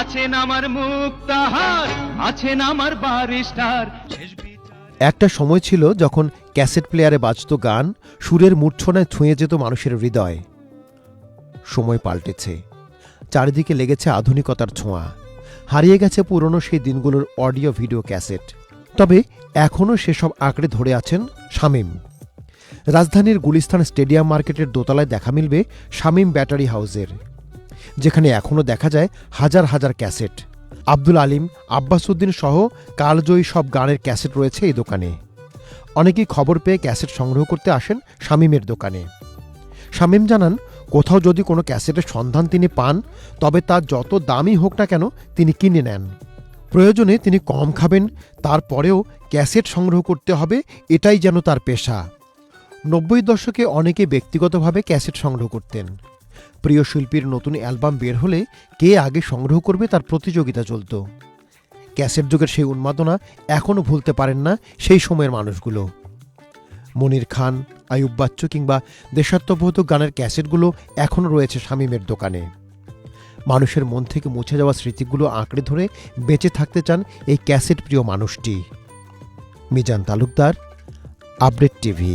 আছেন আমার মুক্তাহার, আছেন আমার বারিস্টার। একটা সময় ছিল যখন ক্যাসেট প্লেয়ারে বাজত গান, সুরের মূর্ছনায় ছুঁয়ে যেত মানুষের হৃদয়। সময় পাল্টেছে। চারিদিকে লেগেছে আধুনিকতার ছোঁয়া। হারিয়ে গেছে পুরনো সেই দিনগুলোর অডিও ভিডিও ক্যাসেট। তবে এখনও সেসব আঁকড়ে ধরে আছেন শামীম। রাজধানীর গুলিস্তান স্টেডিয়াম মার্কেটের দোতলায় দেখা মিলবে শামীম ব্যাটারি হাউসের। যেখানে এখনও দেখা যায় হাজার হাজার ক্যাসেট। আব্দুল আলিম আব্বাসুদ্দিন সহ কালজয়ী সব গানের ক্যাসেট রয়েছে এই দোকানে। অনেকেই খবর পেয়ে ক্যাসেট সংগ্রহ করতে আসেন শামীমের দোকানে। শামীম জানান, কোথাও যদি কোনো ক্যাসেটের সন্ধান তিনি পান, তবে তার যত দামই হোক না কেন তিনি কিনে নেন। প্রয়োজনে তিনি কম খাবেন, তারপরেও ক্যাসেট সংগ্রহ করতে হবে, এটাই যেন তার পেশা। নব্বই দশকে অনেকে ব্যক্তিগতভাবে ক্যাসেট সংগ্রহ করতেন। প্রিয় শিল্পীর নতুন অ্যালবাম বের হলে কে আগে সংগ্রহ করবে তার প্রতিযোগিতা চলত। ক্যাসেট যুগের সেই উন্মাদনা এখনও ভুলতে পারেন না সেই সময়ের মানুষগুলো। মনির খান আয়ুব বাচ্চু কিংবা দেশাত্মবোধক গানের ক্যাসেটগুলো এখনও রয়েছে শামীমের দোকানে। মানুষের মন থেকে মুছে যাওয়া স্মৃতিগুলো আঁকড়ে ধরে বেঁচে থাকতে চান এই ক্যাসেট প্রিয় মানুষটি। Mizan Talukdar, update TV.